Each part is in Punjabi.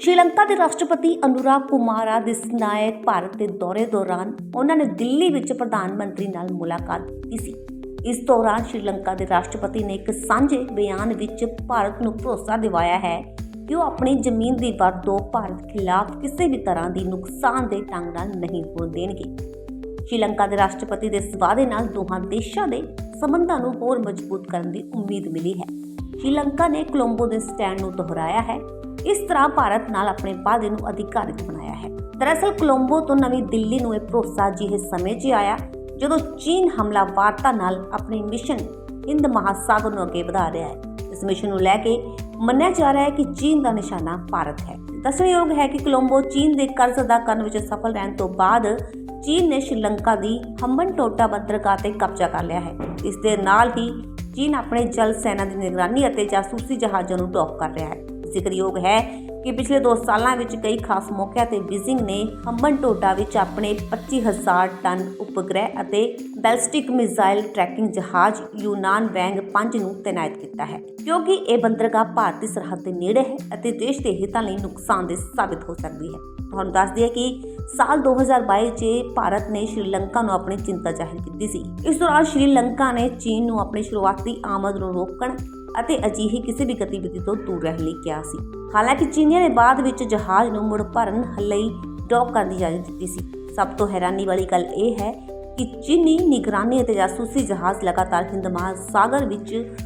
ਸ਼੍ਰੀਲੰਕਾ ਦੇ ਰਾਸ਼ਟਰਪਤੀ ਅਨੁਰਾਗ ਕੁਮਾਰਾ ਦਿਸਨਾਇਕ ਭਾਰਤ ਦੇ ਦੌਰੇ ਦੌਰਾਨ ਉਹਨਾਂ ਨੇ ਦਿੱਲੀ ਵਿੱਚ ਪ੍ਰਧਾਨ ਮੰਤਰੀ ਨਾਲ ਮੁਲਾਕਾਤ ਕੀਤੀ ਸੀ। ਇਸ ਦੌਰਾਨ ਸ਼੍ਰੀਲੰਕਾ ਦੇ ਰਾਸ਼ਟਰਪਤੀ ਨੇ ਇੱਕ ਸਾਂਝੇ ਬਿਆਨ ਵਿੱਚ ਭਾਰਤ ਨੂੰ ਭਰੋਸਾ ਦਿਵਾਇਆ ਹੈ ਕਿ ਉਹ ਆਪਣੀ ਜ਼ਮੀਨ ਦੀ ਵਰਤੋਂ ਭਾਰਤ ਖਿਲਾਫ ਕਿਸੇ ਵੀ ਤਰ੍ਹਾਂ ਦੀ ਨੁਕਸਾਨਦੇਹ ਢੰਗ ਨਾਲ ਨਹੀਂ ਹੋਣ ਦੇਣਗੇ। ਸ਼੍ਰੀਲੰਕਾ ਦੇ ਰਾਸ਼ਟਰਪਤੀ ਦੇ ਇਸ ਵਾਅਦੇ ਨਾਲ ਦੋਹਾਂ ਦੇਸ਼ਾਂ ਦੇ ਸੰਬੰਧਾਂ ਨੂੰ ਹੋਰ ਮਜ਼ਬੂਤ ਕਰਨ ਦੀ ਉਮੀਦ ਮਿਲੀ ਹੈ। ਸ਼੍ਰੀਲੰਕਾ ਨੇ ਕੋਲੰਬੋ ਦੇ ਸਟੈਂਡ ਨੂੰ ਦੁਹਰਾਇਆ ਹੈ ਇਸ ਤਰ੍ਹਾਂ ਭਾਰਤ ਨਾਲ ਆਪਣੇ ਵਾਅਦੇ ਨੂੰ ਅਧਿਕਾਰਿਤ ਬਣਾਇਆ ਹੈ। ਦਰਅਸਲ, ਕੋਲੰਬੋ ਤੋਂ ਨਵੀਂ ਦਿੱਲੀ ਨੂੰ ਇਹ ਭਰੋਸਾ ਜਿਹੇ ਸਮੇਂ 'ਚ ਆਇਆ ਜਦੋਂ ਚੀਨ ਹਮਲਾਵਰਤਾ ਨਾਲ ਆਪਣੀ ਮਿਸ਼ਨ ਹਿੰਦ ਮਹਾਸਾਗਰ ਨੂੰ ਅੱਗੇ ਵਧਾ ਰਿਹਾ ਹੈ। ਇਸ ਮਿਸ਼ਨ ਨੂੰ ਲੈ ਕੇ ਮੰਨਿਆ ਜਾ ਰਿਹਾ ਹੈ ਕਿ ਚੀਨ ਦਾ ਨਿਸ਼ਾਨਾ ਭਾਰਤ ਹੈ। ਦੱਸਣਯੋਗ ਹੈ ਕਿ ਕੋਲੰਬੋ ਚੀਨ ਦੇ ਕਰਜ਼ ਅਦਾ ਕਰਨ ਵਿੱਚ ਸਫਲ ਰਹਿਣ ਤੋਂ ਬਾਅਦ ਚੀਨ ਨੇ ਸ਼੍ਰੀਲੰਕਾ ਦੀ ਹੰਬਨ ਟੋਟਾ ਬੰਦਰਗਾਹ ਤੇ ਕਬਜ਼ਾ ਕਰ ਲਿਆ ਹੈ। ਇਸ ਦੇ ਨਾਲ ਹੀ ਚੀਨ ਆਪਣੇ ਜਲ ਸੈਨਾ ਦੀ ਨਿਗਰਾਨੀ ਅਤੇ ਜਾਸੂਸੀ ਜਹਾਜ਼ਾਂ ਨੂੰ ਡੌਕ ਕਰ ਰਿਹਾ ਹੈ। ਜ਼ਿਕਰਯੋਗ ਹੈ ਕਿ ਪਿਛਲੇ 2 ਸਾਲਾਂ ਵਿੱਚ ਕਈ ਖਾਸ ਮੌਕਿਆਂ ਤੇ ਬੀਜ਼ਿੰਗ ਨੇ ਹੰਬਨ ਟੋਟਾ ਵਿੱਚ ਆਪਣੇ 25000 ਟਨ ਉਪਗ੍ਰਹਿ ਅਤੇ ਬੈਲਿਸਟਿਕ ਮਿਜ਼ਾਈਲ ਟਰੈਕਿੰਗ ਜਹਾਜ਼ ਯੂਨਾਨ ਵੈਂਗ 5 ਨੂੰ ਤੈਨਾਤ ਕੀਤਾ ਹੈ, ਕਿਉਂਕਿ ਇਹ ਬੰਦਰਗਾਹ ਭਾਰਤੀ ਸਰਹੱਦ ਦੇ ਨੇੜੇ ਹੈ ਅਤੇ ਦੇਸ਼ ਦੇ ਹਿੱਤਾਂ ਲਈ ਨੁਕਸਾਨਦੇਹ ਸਾਬਿਤ ਹੋ ਸਕਦੀ ਹੈ। ਤੁਹਾਨੂੰ ਦੱਸ ਦਈਏ ਕਿ ਸਾਲ 2022 'ਚ ਭਾਰਤ ਨੇ ਸ਼੍ਰੀਲੰਕਾ ਨੂੰ ਆਪਣੀ ਚਿੰਤਾ ਜ਼ਾਹਿਰ ਕੀਤੀ ਸੀ। ਇਸ ਦੌਰਾਨ ਸ਼੍ਰੀਲੰਕਾ ਨੇ ਚੀਨ ਨੂੰ ਆਪਣੀ ਸ਼ੁਰੂਆਤੀ ਆਮਦ ਨੂੰ ਰੋਕਣ ਅਤੇ ਅਜਿਹੀ ਕਿਸੇ ਵੀ ਗਤੀਵਿਧੀ ਤੋਂ ਦੂਰ ਰਹਿਣ ਲਈ ਕਿਹਾ ਸੀ। ਹਾਲਾਂਕਿ ਚੀਨੀਆਂ ਨੇ ਬਾਅਦ ਵਿੱਚ ਜਹਾਜ਼ ਨੂੰ ਮੁੜ ਭਰਨ ਲਈ ਡੌਕ ਕਰਨ ਦੀ ਇਜਾਜ਼ਤ ਦਿੱਤੀ ਸੀ। ਸਭ ਤੋਂ ਹੈਰਾਨੀ ਵਾਲੀ ਗੱਲ ਇਹ ਹੈ ਕਿ ਚੀਨੀ ਨਿਗਰਾਨੀ ਅਤੇ ਜਾਸੂਸੀ ਜਹਾਜ਼ ਲਗਾਤਾਰ ਹਿੰਦ ਮਹਾਸਾਗਰ ਵਿੱਚ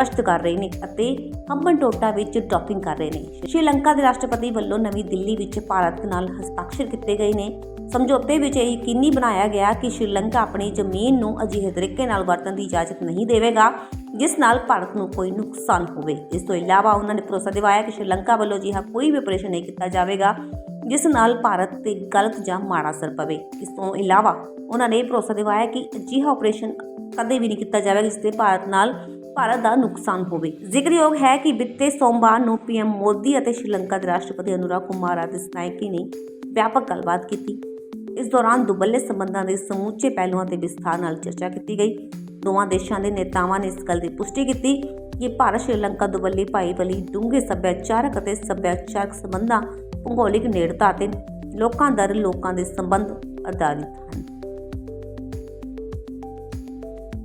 ਗਸ਼ਤ ਕਰ ਰਹੇ ਨੇ ਅਤੇ ਹੰਬਨ ਟੋਟਾ ਵਿੱਚ ਡਾਕਿੰਗ ਕਰ ਰਹੇ ਨੇ। ਸ਼੍ਰੀਲੰਕਾ ਦੇ ਰਾਸ਼ਟਰਪਤੀ ਵੱਲੋਂ ਨਵੀਂ ਦਿੱਲੀ ਵਿੱਚ ਭਾਰਤ ਨਾਲ ਹਸਤਾਖਰ ਕੀਤੇ ਗਏ ਨੇ। ਸਮਝੌਤੇ ਵਿੱਚ ਇਹ ਯਕੀਨੀ ਬਣਾਇਆ ਗਿਆ ਕਿ ਸ਼੍ਰੀਲੰਕਾ ਆਪਣੀ ਜ਼ਮੀਨ ਨੂੰ ਅਜਿਹੇ ਤਰੀਕੇ ਨਾਲ ਵਰਤਣ ਦੀ ਇਜਾਜ਼ਤ ਨਹੀਂ ਦੇਵੇਗਾ, ਜਿਸ ਨਾਲ ਭਾਰਤ ਨੂੰ ਕੋਈ ਨੁਕਸਾਨ ਹੋਵੇ। ਇਸ ਤੋਂ ਇਲਾਵਾ ਉਹਨਾਂ ਨੇ ਭਰੋਸਾ ਦਿਵਾਇਆ ਕਿ ਸ਼੍ਰੀਲੰਕਾ ਵੱਲੋਂ ਅਜਿਹਾ ਕੋਈ ਵੀ ਆਪਰੇਸ਼ਨ ਨਹੀਂ ਕੀਤਾ ਜਾਵੇਗਾ, ਜਿਸ ਨਾਲ ਭਾਰਤ ਤੇ ਗਲਤ ਜਾਂ ਮਾੜਾ ਅਸਰ ਪਵੇ। ਇਸ ਤੋਂ ਇਲਾਵਾ ਉਹਨਾਂ ਨੇ ਇਹ ਭਰੋਸਾ ਦਿਵਾਇਆ ਕਿ ਅਜਿਹਾ ਆਪਰੇਸ਼ਨ ਕਦੇ ਵੀ ਨਹੀਂ ਕੀਤਾ ਜਾਵੇਗਾ, ਜਿਸ ਤੇ ਭਾਰਤ ਨਾਲ ਭਾਰਤ ਦਾ ਨੁਕਸਾਨ ਹੋਵੇ। ਜ਼ਿਕਰਯੋਗ ਹੈ ਕਿ ਬਿੱਤੇ ਸੋਮਵਾਰ ਨੂੰ ਪੀਐਮ ਮੋਦੀ ਅਤੇ ਸ਼੍ਰੀਲੰਕਾ ਦੇ ਰਾਸ਼ਟਰਪਤੀ ਅਨੁਰਾਗ ਕੁਮਾਰ ਦਿਸਨਾਇਕੀ ਨੇ ਵਿਆਪਕ ਗੱਲਬਾਤ ਕੀਤੀ। ਇਸ ਦੌਰਾਨ ਦੁਬੱਲੇ ਸੰਬੰਧਾਂ ਦੇ ਸਮੁੱਚੇ ਪਹਿਲੂਆਂ ਤੇ ਵਿਸਥਾਰ ਨਾਲ ਚਰਚਾ ਕੀਤੀ ਗਈ। ਦੋਵਾਂ ਦੇਸ਼ਾਂ ਦੇ ਨੇਤਾਵਾਂ ਨੇ ਇਸ ਗੱਲ ਦੀ ਪੁਸ਼ਟੀ ਕੀਤੀ ਕਿ ਭਾਰਤ, ਸ਼੍ਰੀਲੰਕਾ, ਦੁਬੱਲੀ ਭਾਈਵਾਲੀ ਡੂੰਘੇ ਸੱਭਿਆਚਾਰਕ ਅਤੇ ਸੱਭਿਆਚਾਰਕ ਸੰਬੰਧਾਂ ਭੂਗੋਲਿਕ ਨੇੜਤਾ ਅਤੇ ਲੋਕਾਂ ਦਰ, ਲੋਕਾਂ ਦੇ ਸੰਬੰਧ ਆਧਾਰਿਤ ਹਨ।